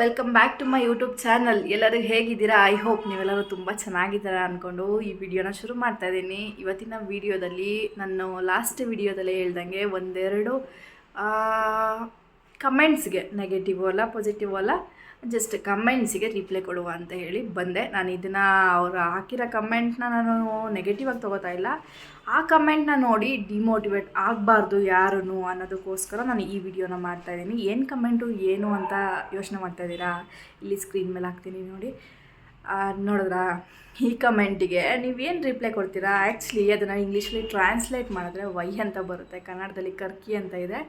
Welcome back to my YouTube channel ಎಲ್ಲರೂ ಹೇಗಿದ್ದೀರಾ? I hope ನೀವೆಲ್ಲರೂ ತುಂಬ ಚೆನ್ನಾಗಿದ್ದೀರಾ ಅಂದ್ಕೊಂಡು ಈ ವಿಡಿಯೋನ ಶುರು ಮಾಡ್ತಾ ಇದ್ದೀನಿ. ಇವತ್ತಿನ ವಿಡಿಯೋದಲ್ಲಿ ನಾನು ಲಾಸ್ಟ್ ವಿಡಿಯೋದಲ್ಲಿ ಹೇಳ್ದಂಗೆ ಒಂದೆರಡು ಕಮೆಂಟ್ಸ್ಗೆ ನೆಗೆಟಿವ್ ಅಲ್ಲ ಪಾಸಿಟಿವ್ ಅಲ್ಲ ಜಸ್ಟ್ ಕಮೆಂಟ್ಸಿಗೆ ರಿಪ್ಲೈ ಕೊಡುವ ಅಂತ ಹೇಳಿ ಬಂದೆ. ನಾನು ಇದನ್ನು ಅವರು ಹಾಕಿರೋ ಕಮೆಂಟ್ನ ನಾನು ನೆಗೆಟಿವ್ ಆಗಿ ತೊಗೋತಾ ಇಲ್ಲ. ಆ ಕಮೆಂಟ್ನ ನೋಡಿ ಡಿಮೋಟಿವೇಟ್ ಆಗಬಾರ್ದು ಯಾರೂ ಅನ್ನೋದಕ್ಕೋಸ್ಕರ ನಾನು ಈ ವಿಡಿಯೋನ ಮಾಡ್ತಾ ಇದ್ದೀನಿ. ಏನು ಕಮೆಂಟು ಏನು ಅಂತ ಯೋಚನೆ ಮಾಡ್ತಾ ಇದ್ದೀರಾ? ಇಲ್ಲಿ ಸ್ಕ್ರೀನ್ ಮೇಲೆ ಹಾಕ್ತೀನಿ ನೋಡಿ. ನೋಡಿದ್ರಾ? ಈ ಕಮೆಂಟಿಗೆ ನೀವೇನು ರಿಪ್ಲೈ ಕೊಡ್ತೀರಾ? ಆ್ಯಕ್ಚುಲಿ ಅದನ್ನು ಇಂಗ್ಲೀಷಲ್ಲಿ ಟ್ರಾನ್ಸ್ಲೇಟ್ ಮಾಡಿದ್ರೆ ವೈ ಅಂತ ಬರುತ್ತೆ, ಕನ್ನಡದಲ್ಲಿ ಕರ್ಕಿ ಅಂತ ಇದೆ.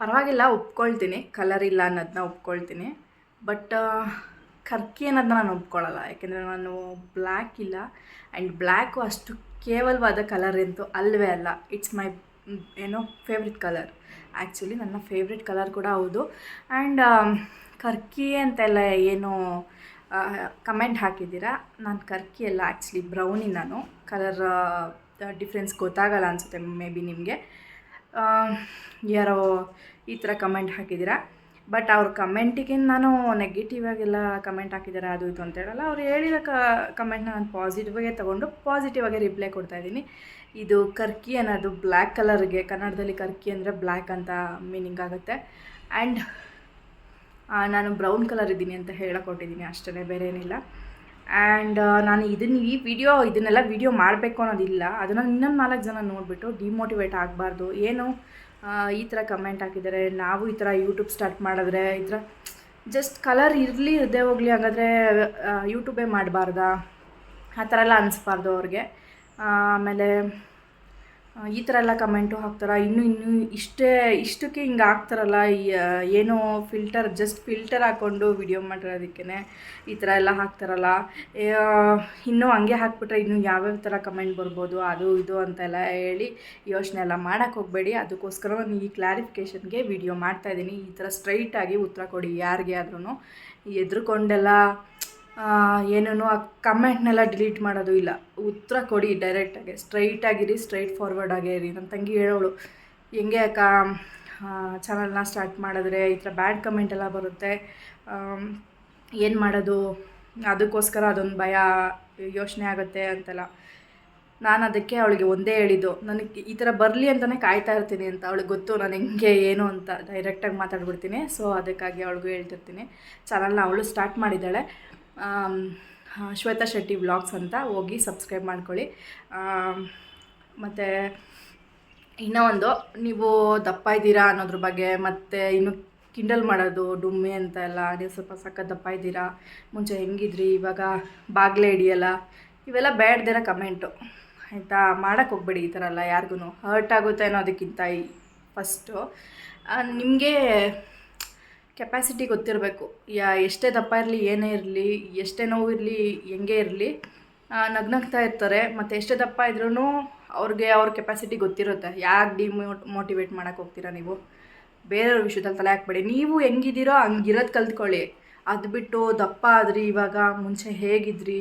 ಪರವಾಗಿಲ್ಲ, ಒಪ್ಕೊಳ್ತೀನಿ. ಕಲರ್ ಇಲ್ಲ ಅನ್ನೋದನ್ನ ಒಪ್ಕೊಳ್ತೀನಿ. ಬಟ್ ಕರ್ಕಿ ಅನ್ನೋದನ್ನ ನಾನು ಒಪ್ಕೊಳ್ಳಲ್ಲ ಯಾಕೆಂದರೆ ನಾನು ಬ್ಲ್ಯಾಕ್ ಇಲ್ಲ. ಆ್ಯಂಡ್ ಬ್ಲ್ಯಾಕು ಅಷ್ಟು ಕೇವಲವಾದ ಕಲರ್ ಅಂತೂ ಅಲ್ಲವೇ ಅಲ್ಲ. ಇಟ್ಸ್ ಮೈ ಏನೋ ಫೇವ್ರೆಟ್ ಕಲರ್ ಆ್ಯಕ್ಚುಲಿ ನನ್ನ ಫೇವ್ರೆಟ್ ಕಲರ್ ಕೂಡ ಹೌದು. ಆ್ಯಂಡ್ ಕರ್ಕಿ ಅಂತೆಲ್ಲ ಏನು ಕಮೆಂಟ್ ಹಾಕಿದ್ದೀರಾ? ನಾನು ಕರ್ಕಿ ಅಲ್ಲ ಆ್ಯಕ್ಚುಲಿ ಬ್ರೌನಿ ನಾನು. ಕಲರ್ ಡಿಫ್ರೆನ್ಸ್ ಗೊತ್ತಾಗಲ್ಲ ಅನಿಸುತ್ತೆ ಮೇ ಬಿ ನಿಮಗೆ. ಯಾರೋ ಈ ಥರ ಕಮೆಂಟ್ ಹಾಕಿದ್ದೀರಾ? ಬಟ್ ಅವ್ರ ಕಮೆಂಟಿಗೆ ನಾನು ನೆಗೆಟಿವ್ ಆಗೆಲ್ಲ ಕಮೆಂಟ್ ಹಾಕಿದ್ದಾರೆ ಅದು ಇದು ಅಂತ ಹೇಳಲ್ಲ. ಅವ್ರು ಹೇಳಿರೋ ಕಮೆಂಟ್ನ ನಾನು ಪಾಸಿಟಿವ್ ಆಗಿ ತೊಗೊಂಡು ಪಾಸಿಟಿವ್ ಆಗಿ ರಿಪ್ಲೈ ಕೊಡ್ತಾ ಇದ್ದೀನಿ. ಇದು ಕರ್ಕಿ ಅನ್ನೋದು ಬ್ಲ್ಯಾಕ್ ಕಲರ್ಗೆ ಕನ್ನಡದಲ್ಲಿ ಕರ್ಕಿ ಅಂದರೆ ಬ್ಲ್ಯಾಕ್ ಅಂತ ಮೀನಿಂಗ್ ಆಗುತ್ತೆ. ಆ್ಯಂಡ್ ನಾನು ಬ್ರೌನ್ ಕಲರ್ ಇದ್ದೀನಿ ಅಂತ ಹೇಳಕೊಟ್ಟಿದ್ದೀನಿ ಅಷ್ಟೇ ಬೇರೆ ಏನಿಲ್ಲ ಆ್ಯಂಡ್ ನಾನು ಇದನ್ನು ಈ ವಿಡಿಯೋ ಇದನ್ನೆಲ್ಲ ವಿಡಿಯೋ ಮಾಡಬೇಕು ಅನ್ನೋದಿಲ್ಲ. ಅದನ್ನು ಇನ್ನೊಂದು ನಾಲ್ಕು ಜನ ನೋಡಿಬಿಟ್ಟು ಡಿಮೋಟಿವೇಟ್ ಆಗಬಾರ್ದು. ಏನು ಈ ಥರ ಕಮೆಂಟ್ ಹಾಕಿದ್ದಾರೆ ನಾವು ಈ ಥರ ಯೂಟ್ಯೂಬ್ ಸ್ಟಾರ್ಟ್ ಮಾಡಿದ್ರೆ ಈ ಥರ ಜಸ್ಟ್ ಕಲರ್ ಇರಲಿ ಇದೇ ಹೋಗಲಿ ಹಾಗಾದರೆ ಯೂಟ್ಯೂಬೇ ಮಾಡಬಾರ್ದಾ? ಆ ಥರ ಎಲ್ಲ ಅನಿಸ್ಬಾರ್ದು ಅವ್ರಿಗೆ. ಆಮೇಲೆ ಈ ಥರ ಎಲ್ಲ ಕಮೆಂಟು ಹಾಕ್ತಾರ? ಇನ್ನೂ ಇನ್ನೂ ಇಷ್ಟೇ, ಇಷ್ಟಕ್ಕೆ ಹಿಂಗೆ ಹಾಕ್ತಾರಲ್ಲ ಏನೋ ಫಿಲ್ಟರ್, ಜಸ್ಟ್ ಫಿಲ್ಟರ್ ಹಾಕ್ಕೊಂಡು ವಿಡಿಯೋ ಮಾಡಿರೋದಕ್ಕೆ ಈ ಥರ ಎಲ್ಲ ಹಾಕ್ತಾರಲ್ಲ. ಇನ್ನೂ ಹಂಗೆ ಹಾಕ್ಬಿಟ್ರೆ ಇನ್ನೂ ಯಾವ್ಯಾವ ಥರ ಕಮೆಂಟ್ ಬರ್ಬೋದು, ಅದು, ಇದು ಅಂತೆಲ್ಲ ಹೇಳಿ ಯೋಚನೆ ಎಲ್ಲ ಮಾಡೋಕ್ಕೆ ಹೋಗಬೇಡಿ. ಅದಕ್ಕೋಸ್ಕರ ನಾನು ಈ ಕ್ಲಾರಿಫಿಕೇಷನ್ಗೆ ವಿಡಿಯೋ ಮಾಡ್ತಾಯಿದ್ದೀನಿ ಈ ಥರ ಸ್ಟ್ರೈಟಾಗಿ ಉತ್ತರ ಕೊಡಿ ಯಾರಿಗೆ ಆದ್ರೂ ಎದ್ರುಕೊಂಡೆಲ್ಲ ಏನೂ ಆ ಕಮೆಂಟ್ನೆಲ್ಲ ಡಿಲೀಟ್ ಮಾಡೋದು ಇಲ್ಲ. ಉತ್ತರ ಕೊಡಿ ಡೈರೆಕ್ಟಾಗಿ ಸ್ಟ್ರೈಟ್ ಆಗಿರಿ ಸ್ಟ್ರೈಟ್ ಫಾರ್ವರ್ಡ್ ಆಗಿರಿ ನನ್ನ ತಂಗಿ ಹೇಳೋಳು, ಹೆಂಗೆ ಅಕ್ಕ ಚಾನಲ್ನ ಸ್ಟಾರ್ಟ್ ಮಾಡಿದ್ರೆ ಈ ಥರ ಬ್ಯಾಡ್ ಕಮೆಂಟ್ ಎಲ್ಲ ಬರುತ್ತೆ. ಏನು ಮಾಡೋದು? ಅದಕ್ಕೋಸ್ಕರ ಅದೊಂದು ಭಯ, ಯೋಚನೆ ಆಗುತ್ತೆ ಅಂತೆಲ್ಲ. ನಾನು ಅದಕ್ಕೆ ಅವಳಿಗೆ ಒಂದೇ ಹೇಳಿದ್ದು, ನನಗೆ ಈ ಥರ ಬರಲಿ ಅಂತಲೇ ಕಾಯ್ತಾ ಇರ್ತೀನಿ ಅಂತ. ಅವಳಿಗೆ ಗೊತ್ತು ನಾನು ಹೆಂಗೆ, ಏನು ಅಂತ ಡೈರೆಕ್ಟಾಗಿ ಮಾತಾಡ್ಬಿಡ್ತೀನಿ. ಸೊ ಅದಕ್ಕಾಗಿ ಅವಳಿಗೂ ಹೇಳ್ತಿರ್ತೀನಿ. ಚಾನಲ್ನ ಅವಳು ಸ್ಟಾರ್ಟ್ ಮಾಡಿದ್ದಾಳೆ. ಶ್ವೇತಾ ಶೆಟ್ಟಿ ವ್ಲಾಗ್ಸ್ ಅಂತ ಹೋಗಿ ಸಬ್ಸ್ಕ್ರೈಬ್ ಮಾಡ್ಕೊಳ್ಳಿ. ಮತ್ತು ಇನ್ನೂ ಒಂದು, ನೀವು ದಪ್ಪ ಇದ್ದೀರಾ ಅನ್ನೋದ್ರ ಬಗ್ಗೆ, ಮತ್ತು ಇನ್ನು ಕಿಂಡಲ್ ಮಾಡೋದು, ಡುಮ್ಮಿ ಅಂತ ಎಲ್ಲ, ನೀವು ಸ್ವಲ್ಪ ಸಕ್ಕ ದಪ್ಪ ಇದ್ದೀರಾ, ಮುಂಚೆ ಹೆಂಗಿದ್ರಿ, ಇವಾಗ ಬಾಗಿಲೆ ಹಿಡಿಯಲ್ಲ ಇವೆಲ್ಲ ಬೇಡ್ದಿರೋ ಕಮೆಂಟು. ಆಯಿತಾ? ಮಾಡೋಕ್ಕೆ ಹೋಗ್ಬೇಡಿ ಈ ಥರ ಎಲ್ಲ ಯಾರಿಗೂ ಹರ್ಟ್ ಆಗುತ್ತೆ ಅನ್ನೋದಕ್ಕಿಂತ ಫಸ್ಟು ನಿಮಗೆ ಕೆಪಾಸಿಟಿ ಗೊತ್ತಿರಬೇಕು. ಯಾ, ಎಷ್ಟೇ ದಪ್ಪ ಇರಲಿ, ಏನೇ ಇರಲಿ, ಎಷ್ಟೇ ನೋವು ಇರಲಿ, ಹೆಂಗೆ ಇರಲಿ ನಗ್ನಗ್ತಾ ಇರ್ತಾರೆ. ಮತ್ತು ಎಷ್ಟೇ ದಪ್ಪ ಇದ್ರೂ ಅವ್ರಿಗೆ ಅವ್ರ ಕೆಪಾಸಿಟಿ ಗೊತ್ತಿರುತ್ತೆ. ಯಾಕೆ ಡಿಮೋಟ್ ಮೋಟಿವೇಟ್ ಮಾಡೋಕೆ ಹೋಗ್ತೀರಾ ನೀವು? ಬೇರೆಯವ್ರ ವಿಷಯದಲ್ಲಿ ತಲೆ ಹಾಕ್ಬೇಡಿ. ನೀವು ಹೆಂಗಿದ್ದೀರೋ ಹಂಗಿರೋದು ಕಲ್ತ್ಕೊಳ್ಳಿ. ಅದು ಬಿಟ್ಟು ದಪ್ಪ ಆದ್ರಿ, ಇವಾಗ ಮುಂಚೆ ಹೇಗಿದ್ರಿ?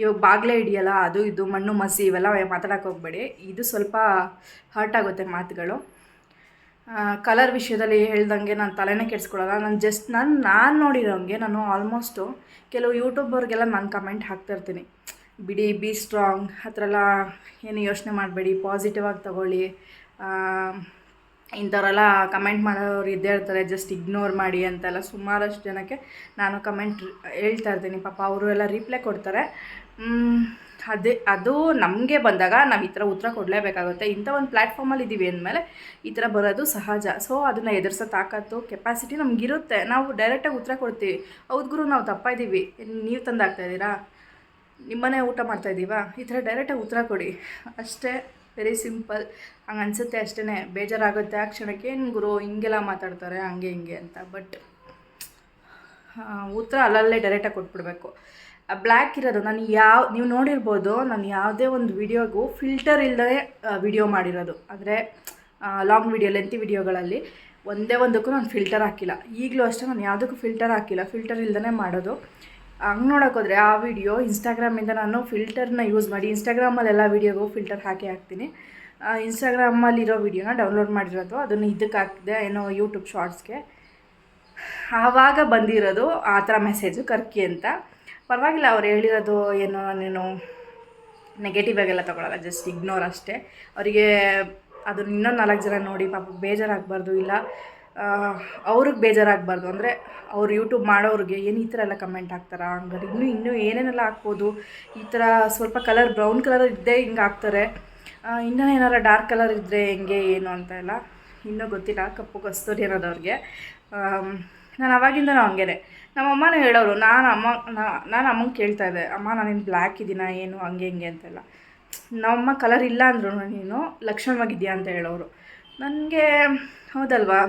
ಇವಾಗ ಬಾಗಿಲೇ ಹಿಡಿಯಲ್ಲ ಅದು ಇದು, ಮಣ್ಣು, ಮಸಿ ಇವೆಲ್ಲ ಮಾತಾಡೋಕೆ ಹೋಗ್ಬೇಡಿ. ಇದು ಸ್ವಲ್ಪ ಹರ್ಟ್ ಆಗುತ್ತೆ ಮಾತುಗಳು. ಕಲರ್ ವಿಷಯದಲ್ಲಿ ಹೇಳ್ದಂಗೆ ನಾನು ತಲೆನೇ ಕೆಡಿಸ್ಕೊಳ್ಳಲ್ಲ. ನಾನು ಜಸ್ಟ್ ನಾನು ನಾನು ನೋಡಿರೋಂಗೆ ನಾನು ಆಲ್ಮೋಸ್ಟು ಕೆಲವು ಯೂಟ್ಯೂಬರ್ಗೆಲ್ಲ ನಾನು ಕಮೆಂಟ್ ಹಾಕ್ತಾಯಿರ್ತೀನಿ ಬಿಡಿ ಬಿ ಸ್ಟ್ರಾಂಗ್ ಆ ಏನು ಯೋಚನೆ ಮಾಡಬೇಡಿ ಪಾಸಿಟಿವ್ ಆಗಿ ತಗೊಳ್ಳಿ. ಇಂಥವರೆಲ್ಲ ಕಮೆಂಟ್ ಮಾಡೋರು ಇದ್ದೇ ಇರ್ತಾರೆ ಜಸ್ಟ್ ಇಗ್ನೋರ್ ಮಾಡಿ ಅಂತೆಲ್ಲ ಸುಮಾರಷ್ಟು ಜನಕ್ಕೆ ನಾನು ಕಮೆಂಟ್ ಹೇಳ್ತಾ ಇರ್ತೀನಿ. ಪಾಪ ಅವರು ಎಲ್ಲ ರಿಪ್ಲೈ ಕೊಡ್ತಾರೆ. ಅದೇ, ಅದು ನಮಗೆ ಬಂದಾಗ ನಾವು ಈ ಥರ ಉತ್ತರ ಕೊಡಲೇಬೇಕಾಗುತ್ತೆ. ಇಂಥ ಒಂದು ಪ್ಲ್ಯಾಟ್ಫಾರ್ಮಲ್ಲಿ ಇದ್ದೀವಿ ಅಂದಮೇಲೆ ಈ ಥರ ಬರೋದು ಸಹಜ. ಸೊ ಅದನ್ನು ಎದುರಿಸೋ ತಾಕತ್ತು ಕೆಪಾಸಿಟಿ ನಮಗಿರುತ್ತೆ. ನಾವು ಡೈರೆಕ್ಟಾಗಿ ಉತ್ತರ ಕೊಡ್ತೀವಿ. ಹೌದು ಗುರು, ನಾವು ತಪ್ಪ ಇದ್ದೀವಿ ನೀವು ತಂದಾಗ್ತಾ ಇದ್ದೀರಾ? ನಿಮ್ಮನೆ ಊಟ ಮಾಡ್ತಾ ಇದ್ದೀವಾ? ಈ ಥರ ಡೈರೆಕ್ಟಾಗಿ ಉತ್ತರ ಕೊಡಿ. ಅಷ್ಟೇ ವೆರಿ ಸಿಂಪಲ್ ಹಂಗೆ ಅನಿಸುತ್ತೆ ಅಷ್ಟೇ ಬೇಜಾರಾಗುತ್ತೆ. ಆ ಕ್ಷಣಕ್ಕೆ ಏನು ಗುರು, ಹಿಂಗೆಲ್ಲ ಮಾತಾಡ್ತಾರೆ, ಹಂಗೆ ಹಿಂಗೆ ಅಂತ. ಬಟ್ ಉತ್ತರ ಅಲ್ಲಲ್ಲೇ ಡೈರೆಕ್ಟಾಗಿ ಕೊಟ್ಬಿಡ್ಬೇಕು. ಬ್ಲ್ಯಾಕ್ ಇರೋದು, ನಾನು ಯಾವ, ನೀವು ನೋಡಿರ್ಬೋದು, ನಾನು ಯಾವುದೇ ಒಂದು ವಿಡಿಯೋಗೂ ಫಿಲ್ಟರ್ ಇಲ್ಲದೆ ವಿಡಿಯೋ ಮಾಡಿರೋದು. ಅಂದರೆ ಲಾಂಗ್ ವಿಡಿಯೋ ಲೆಂತಿ ವಿಡಿಯೋಗಳಲ್ಲಿ ಒಂದೇ ಒಂದಕ್ಕೂ ನಾನು ಫಿಲ್ಟರ್ ಹಾಕಿಲ್ಲ. ಈಗಲೂ ಅಷ್ಟೇ ನಾನು ಯಾವುದಕ್ಕೂ ಫಿಲ್ಟರ್ ಹಾಕಿಲ್ಲ. ಫಿಲ್ಟರ್ ಇಲ್ಲದೇ ಮಾಡೋದು. ಹಂಗೆ ನೋಡೋಕ್ಕೋದ್ರೆ ಆ ವಿಡಿಯೋ ಇನ್ಸ್ಟಾಗ್ರಾಮಿಂದ ನಾನು ಫಿಲ್ಟರ್ನ ಯೂಸ್ ಮಾಡಿ ಇನ್ಸ್ಟಾಗ್ರಾಮಲ್ಲೆಲ್ಲ ವಿಡಿಯೋಗೂ ಫಿಲ್ಟರ್ ಹಾಕಿ ಹಾಕ್ತೀನಿ. ಇನ್ಸ್ಟಾಗ್ರಾಮಲ್ಲಿರೋ ವಿಡಿಯೋನ ಡೌನ್ಲೋಡ್ ಮಾಡಿರೋದು. ಅದನ್ನು ಇದಕ್ಕೆ ಹಾಕಿದೆ, ಏನೋ ಯೂಟ್ಯೂಬ್ ಶಾರ್ಟ್ಸ್ಗೆ ಆವಾಗ ಬಂದಿರೋದು ಆ ಥರ ಮೆಸೇಜು ಕರ್ಕಿ ಅಂತ. ಪರವಾಗಿಲ್ಲ, ಅವ್ರು ಹೇಳಿರೋದು ಏನೋ, ನೀನು ನೆಗೆಟಿವ್ ಆಗೆಲ್ಲ ತೊಗೊಳಲ್ಲ ಜಸ್ಟ್ ಇಗ್ನೋರ್ ಅಷ್ಟೇ. ಅವರಿಗೆ ಅದನ್ನ ಇನ್ನೊಂದು ನಾಲ್ಕು ಜನ ನೋಡಿ ಪಾಪ ಬೇಜಾರಾಗಬಾರ್ದು, ಇಲ್ಲ ಅವ್ರಿಗೆ ಬೇಜಾರಾಗಬಾರ್ದು. ಅಂದರೆ ಅವ್ರು ಯೂಟ್ಯೂಬ್ ಮಾಡೋರಿಗೆ ಏನು ಈ ಥರ ಎಲ್ಲ ಕಮೆಂಟ್ ಹಾಕ್ತಾರೆ? ಹಂಗಾರೆ ಇನ್ನೂ ಇನ್ನೂ ಏನೇನೆಲ್ಲ ಹಾಕ್ಬೋದು? ಈ ಥರ ಸ್ವಲ್ಪ ಕಲರ್ ಬ್ರೌನ್ ಕಲರ್ ಇದ್ದೇ ಹಿಂಗೆ ಹಾಕ್ತಾರೆ. ಇನ್ನೂ ಏನಾರ ಡಾರ್ಕ್ ಕಲರ್ ಇದ್ದರೆ ಹೆಂಗೆ, ಏನು ಅಂತ ಎಲ್ಲ ಇನ್ನೂ ಗೊತ್ತಿಲ್ಲ, ಕಪ್ಪು ಕಸ್ತೂರಿ ಅನ್ನೋದು ಅವ್ರಿಗೆ. ನಾನು ಅವಾಗಿಂದನೂ ಹಂಗೇನೆ. ನಮ್ಮ ಅಮ್ಮನೂ ಹೇಳೋರು, ನಾನು ಅಮ್ಮ ನಾನು ಅಮ್ಮಂಗೆ ಕೇಳ್ತಾ ಇದ್ದೆ, ಅಮ್ಮ ನಾನೇನು ಬ್ಲ್ಯಾಕ್ ಇದ್ದೀನ ಏನು, ಹಂಗೆ, ಹಿಂಗೆ ಅಂತೆಲ್ಲ ನಮ್ಮಮ್ಮ ಕಲರ್ ಇಲ್ಲ ಅಂದ್ರು ನೀನು, ಲಕ್ಷಣವಾಗಿದ್ಯಾ ಅಂತ ಹೇಳೋರು. ನನಗೆ, ಹೌದಲ್ವಾ?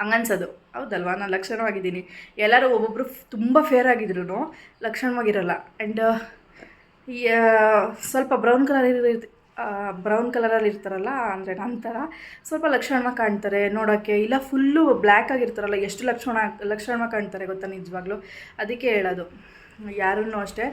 ಹಂಗನ್ಸೋದು. ಹೌದಲ್ವಾ? ನಾನು ಲಕ್ಷಣವಾಗಿದ್ದೀನಿ. ಎಲ್ಲರೂ ಒಬ್ಬೊಬ್ಬರು ತುಂಬ ಫೇರ್ ಆಗಿದ್ರು ಲಕ್ಷಣವಾಗಿರಲ್ಲ. ಆ್ಯಂಡ್ ಸ್ವಲ್ಪ ಬ್ರೌನ್ ಕಲರ್ ಇರ ಬ್ರೌನ್ ಕಲರಲ್ಲಿ ಇರ್ತಾರಲ್ಲ, ಅಂದರೆ ನಂತರ ಸ್ವಲ್ಪ ಲಕ್ಷಣ ಕಾಣ್ತಾರೆ ನೋಡೋಕ್ಕೆ ಇಲ್ಲ ಫುಲ್ಲು ಬ್ಲ್ಯಾಕ್ ಆಗಿರ್ತಾರಲ್ಲ, ಎಷ್ಟು ಲಕ್ಷಣ ಲಕ್ಷಣವಾಗಿ ಕಾಣ್ತಾರೆ ಗೊತ್ತಾ ನಿಜವಾಗ್ಲೂ? ಅದಕ್ಕೆ ಹೇಳೋದು. ಯಾರನ್ನೂ ಅಷ್ಟೇ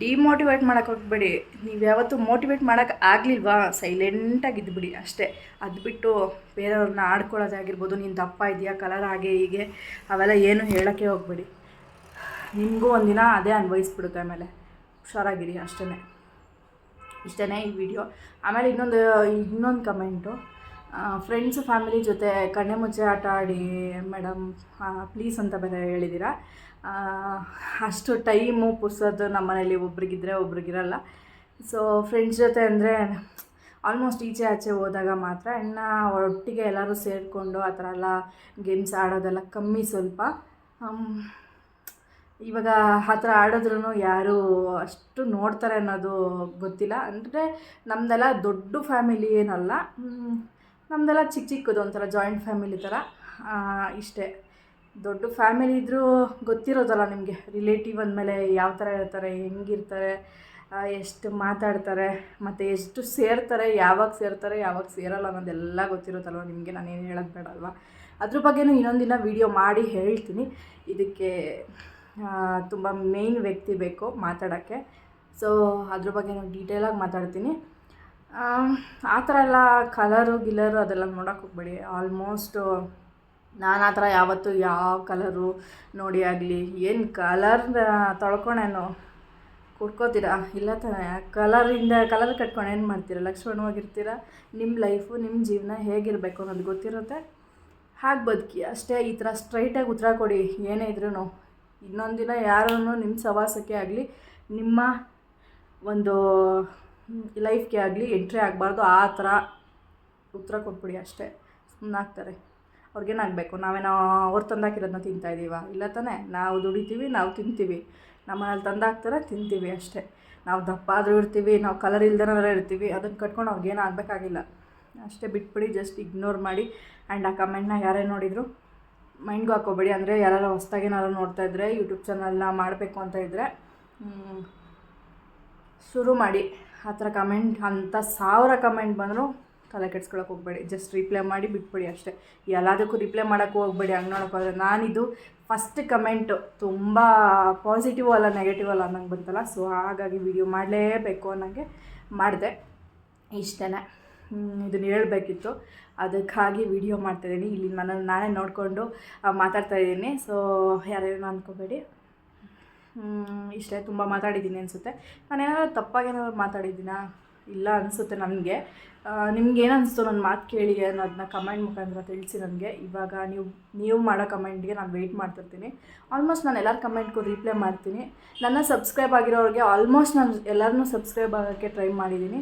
ಡಿಮೋಟಿವೇಟ್ ಮಾಡೋಕೆ ಹೋಗ್ಬೇಡಿ. ನೀವು ಯಾವತ್ತೂ ಮೋಟಿವೇಟ್ ಮಾಡೋಕೆ ಆಗಲಿಲ್ವಾ? ಸೈಲೆಂಟಾಗಿ ಇದ್ಬಿಡಿ ಅಷ್ಟೇ. ಅದು ಬಿಟ್ಟು ಬೇರೆಯವ್ರನ್ನ ಆಡ್ಕೊಳ್ಳೋದಾಗಿರ್ಬೋದು ನೀನು ದಪ್ಪ ಇದೆಯಾ ಕಲರ್ ಹಾಗೆ ಹೀಗೆ, ಅವೆಲ್ಲ ಏನು ಹೇಳೋಕ್ಕೆ ಹೋಗ್ಬೇಡಿ. ನಿಮಗೂ ಒಂದಿನ ಅದೇ ಅನ್ವಯಿಸ್ಬಿಡುತ್ತೆ ಆಮೇಲೆ. ಹುಷಾರಾಗಿರಿ ಅಷ್ಟೇ ಇಷ್ಟೇ ಈ ವಿಡಿಯೋ ಆಮೇಲೆ ಇನ್ನೊಂದು ಇನ್ನೊಂದು ಕಮೆಂಟು ಫ್ರೆಂಡ್ಸ್ ಫ್ಯಾಮಿಲಿ ಜೊತೆ ಕಣ್ಣೆ ಮುಚ್ಚೆ ಆಟ ಆಡಿ ಮೇಡಮ್ ಪ್ಲೀಸ್ ಅಂತ ಬೇರೆ ಹೇಳಿದ್ದೀರಾ? ಅಷ್ಟು ಟೈಮು ಪುರ್ಸೋದು ನಮ್ಮ ಮನೇಲಿ ಒಬ್ರಿಗಿದ್ರೆ ಒಬ್ರಿಗಿರಲ್ಲ. ಸೊ ಫ್ರೆಂಡ್ಸ್ ಜೊತೆ ಅಂದರೆ ಆಲ್ಮೋಸ್ಟ್ ಈಚೆ ಆಚೆ ಹೋದಾಗ ಮಾತ್ರ ಇನ್ನು ಒಟ್ಟಿಗೆ ಎಲ್ಲರೂ ಸೇರಿಕೊಂಡು ಆ ಥರ ಎಲ್ಲ ಗೇಮ್ಸ್ ಆಡೋದೆಲ್ಲ ಕಮ್ಮಿ ಸ್ವಲ್ಪ. ಇವಾಗ ಆ ಥರ ಆಡಿದ್ರೂ ಯಾರು ಅಷ್ಟು ನೋಡ್ತಾರೆ ಅನ್ನೋದು ಗೊತ್ತಿಲ್ಲ. ಅಂದರೆ ನಮ್ಮದೆಲ್ಲ ದೊಡ್ಡ ಫ್ಯಾಮಿಲಿ ಏನಲ್ಲ. ನಮ್ಮದೆಲ್ಲ ಚಿಕ್ಕ ಚಿಕ್ಕದು ಒಂಥರ ಜಾಯಿಂಟ್ ಫ್ಯಾಮಿಲಿ ಥರ. ಇಷ್ಟೇ. ದೊಡ್ಡ ಫ್ಯಾಮಿಲಿ ಇದ್ದರೂ ಗೊತ್ತಿರೋದಲ್ಲ ನಿಮಗೆ. ರಿಲೇಟಿವ್ ಅಂದಮೇಲೆ ಯಾವ ಥರ ಇರ್ತಾರೆ, ಹೆಂಗಿರ್ತಾರೆ ಎಷ್ಟು ಮಾತಾಡ್ತಾರೆ, ಮತ್ತು ಎಷ್ಟು ಸೇರ್ತಾರೆ, ಯಾವಾಗ ಸೇರ್ತಾರೆ, ಯಾವಾಗ ಸೇರಲ್ಲ ಅನ್ನೋದೆಲ್ಲ ಗೊತ್ತಿರೋದಲ್ವ ನಿಮಗೆ? ನಾನೇನು ಹೇಳೋದು ಬೇಡ ಅಲ್ವಾ ಅದ್ರ ಬಗ್ಗೆನೂ ಇನ್ನೊಂದಿನ ವೀಡಿಯೋ ಮಾಡಿ ಹೇಳ್ತೀನಿ. ಇದಕ್ಕೆ ತುಂಬ ಮೇಯ್ನ್ ವ್ಯಕ್ತಿ ಬೇಕು ಮಾತಾಡೋಕ್ಕೆ. ಸೊ ಅದ್ರ ಬಗ್ಗೆ ನಾನು ಡೀಟೇಲಾಗಿ ಮಾತಾಡ್ತೀನಿ. ಆ ಥರ ಎಲ್ಲ ಕಲರು ಗಿಲರು ಅದೆಲ್ಲ ನೋಡೋಕೆ ಹೋಗ್ಬೇಡಿ. ಆಲ್ಮೋಸ್ಟು ನಾನು ಆ ಥರ ಯಾವತ್ತು ಯಾವ ಕಲರು ನೋಡಿ ಆಗಲಿ, ಏನು ಕಲರ್ ತೊಳ್ಕೊಳೇನು ಕುಡ್ಕೋತೀರಾ? ಇಲ್ಲ ತಾನೇ ಕಲರಿಂದ ಕಲರ್ ಕಟ್ಕೊಂಡು ಏನು ಮಾಡ್ತೀರಾ? ಲಕ್ಷ್ಮಣವಾಗಿರ್ತೀರ ನಿಮ್ಮ ಲೈಫು ನಿಮ್ಮ ಜೀವನ ಹೇಗಿರಬೇಕು ಅನ್ನೋದು ಗೊತ್ತಿರುತ್ತೆ. ಹಾಗೆ ಬದುಕಿ, ಅಷ್ಟೇ ಈ ಥರ ಸ್ಟ್ರೈಟಾಗಿ ಉತ್ತರ ಕೊಡಿ, ಏನೇ ಇದ್ರೂ ಇನ್ನೊಂದು ದಿನ ಯಾರೂ ನಿಮ್ಮ ಸವಾಸಕ್ಕೆ ಆಗಲಿ, ನಿಮ್ಮ ಒಂದು ಲೈಫ್ಗೆ ಆಗಲಿ ಎಂಟ್ರಿ ಆಗಬಾರ್ದು, ಆ ಥರ ಉತ್ತರ ಕೊಟ್ಬಿಡಿ ಅಷ್ಟೇ. ಸುಮ್ಮನಾಗ್ತಾರೆ ಅವ್ರಿಗೇನಾಗಬೇಕು ನಾವೇನೋ ಅವ್ರು ತಂದಾಕಿರೋದನ್ನ ತಿಂತಾ ಇದ್ದೀವ ಇಲ್ಲ ತಾನೇ? ನಾವು ದುಡಿತೀವಿ, ನಾವು ತಿಂತೀವಿ. ನಮ್ಮ ಮನೇಲಿ ತಂದಾಕ್ತಾರೆ, ತಿಂತೀವಿ ಅಷ್ಟೇ. ನಾವು ದಪ್ಪ ಆದರೂ ಇರ್ತೀವಿ, ನಾವು ಕಲರ್ ಇಲ್ದನಾರ ಇರ್ತೀವಿ. ಅದನ್ನು ಕಟ್ಕೊಂಡು ಅವ್ರಿಗೇನು ಆಗಬೇಕಾಗಿಲ್ಲ ಅಷ್ಟೇ ಬಿಟ್ಬಿಡಿ ಜಸ್ಟ್ ಇಗ್ನೋರ್ ಮಾಡಿ. ಆ್ಯಂಡ್ ಆ ಕಮೆಂಟ್ನ ಯಾರೇ ನೋಡಿದ್ರು ಮೈಂಡ್ಗೂ ಹಾಕೋಬೇಡಿ. ಅಂದರೆ ಯಾರು ಹೊಸ್ದಾಗಿ ಏನಾದ್ರು ನೋಡ್ತಾ ಇದ್ದರೆ ಯೂಟ್ಯೂಬ್ ಚಾನಲ್ನ ಮಾಡಬೇಕು ಅಂತ ಇದ್ದರೆ ಶುರು ಮಾಡಿ. ಆ ಥರ ಕಮೆಂಟ್ ಅಂತ ಸಾವಿರ ಕಮೆಂಟ್ ಬಂದರೂ ತಲೆ ಕೆಡ್ಸ್ಕೊಳಕ್ಕೆ ಹೋಗಬೇಡಿ. ಜಸ್ಟ್ ರಿಪ್ಲೈ ಮಾಡಿ ಬಿಟ್ಬಿಡಿ ಅಷ್ಟೇ. ಎಲ್ಲದಕ್ಕೂ ರಿಪ್ಲೈ ಮಾಡೋಕ್ಕೂ ಹೋಗ್ಬೇಡಿ, ಹಂಗೆ ನೋಡೋಕ್ಕೆ ಹೋದರೆ. ನಾನಿದು ಫಸ್ಟ್ ಕಮೆಂಟು ತುಂಬ ಪಾಸಿಟಿವ್ ಅಲ್ಲ ನೆಗೆಟಿವ್ ಅಲ್ಲ ಅನ್ನಂಗೆ ಬಂತಲ್ಲ ಸೊ ಹಾಗಾಗಿ ವಿಡಿಯೋ ಮಾಡಲೇಬೇಕು ಅನ್ನೋಂಗೆ ಮಾಡಿದೆ. ಇಷ್ಟೇ ಇದನ್ನು ಹೇಳಬೇಕಿತ್ತು. ಅದಕ್ಕಾಗಿ ವಿಡಿಯೋ ಮಾಡ್ತಾಯಿದ್ದೀನಿ ಇಲ್ಲಿ ನನ್ನನ್ನು ನಾನೇ ನೋಡಿಕೊಂಡು ಮಾತಾಡ್ತಾ ಇದ್ದೀನಿ ಸೊ ಯಾರೇನೋ ಅಂದ್ಕೋಬೇಡಿ ಇಷ್ಟೇ ತುಂಬ ಮಾತಾಡಿದ್ದೀನಿ ಅನಿಸುತ್ತೆ. ತಪ್ಪಾಗಿ ಏನಾದ್ರು ಮಾತಾಡಿದ್ದೀನಾ? ಇಲ್ಲ ಅನಿಸುತ್ತೆ ನನಗೆ. ನಿಮ್ಗೆ ಏನು ಅನಿಸ್ತು ನನ್ನ ಮಾತು ಕೇಳಿ ಅನ್ನೋದನ್ನ ಕಮೆಂಟ್ ಮುಖಾಂತರ ತಿಳಿಸಿ ನನಗೆ. ಇವಾಗ ನೀವು ನೀವು ಮಾಡೋ ಕಮೆಂಟ್ಗೆ ನಾನು ವೆಯ್ಟ್ ಮಾಡ್ತಿರ್ತೀನಿ. ಆಲ್ಮೋಸ್ಟ್ ನಾನು ಎಲ್ಲರ ಕಮೆಂಟ್ಗೂ ರಿಪ್ಲೈ ಮಾಡ್ತೀನಿ. ನನ್ನ ಸಬ್ಸ್ಕ್ರೈಬ್ ಆಗಿರೋರಿಗೆ ಆಲ್ಮೋಸ್ಟ್ ನಾನು ಎಲ್ಲರನ್ನೂ ಸಬ್ಸ್ಕ್ರೈಬ್ ಆಗೋಕ್ಕೆ ಟ್ರೈ ಮಾಡಿದ್ದೀನಿ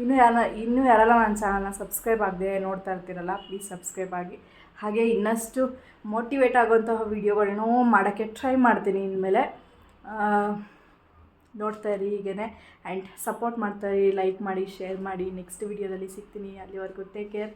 ಇನ್ನೂ ಯಾರ ಇನ್ನೂ ಯಾರೆಲ್ಲ ನನ್ನ ಚಾನಲ್ನ ಸಬ್ಸ್ಕ್ರೈಬ್ ಆಗದೆ ನೋಡ್ತಾ ಇರ್ತೀರಲ್ಲ ಪ್ಲೀಸ್ ಸಬ್ಸ್ಕ್ರೈಬ್ ಆಗಿ. ಹಾಗೆ ಇನ್ನಷ್ಟು ಮೋಟಿವೇಟ್ ಆಗುವಂತಹ ವೀಡಿಯೋಗಳನ್ನೂ ಮಾಡೋಕ್ಕೆ ಟ್ರೈ ಮಾಡ್ತೀನಿ ಇನ್ಮೇಲೆ. ನೋಡ್ತಾ ಇರಿ ಹೀಗೇ ಆ್ಯಂಡ್ ಸಪೋರ್ಟ್ ಮಾಡ್ತಾ ಇರಿ ಲೈಕ್ ಮಾಡಿ ಶೇರ್ ಮಾಡಿ. ನೆಕ್ಸ್ಟ್ ವೀಡಿಯೋದಲ್ಲಿ ಸಿಗ್ತೀನಿ. ಅಲ್ಲಿವರೆಗೂ ಟೇಕ್ ಕೇರ್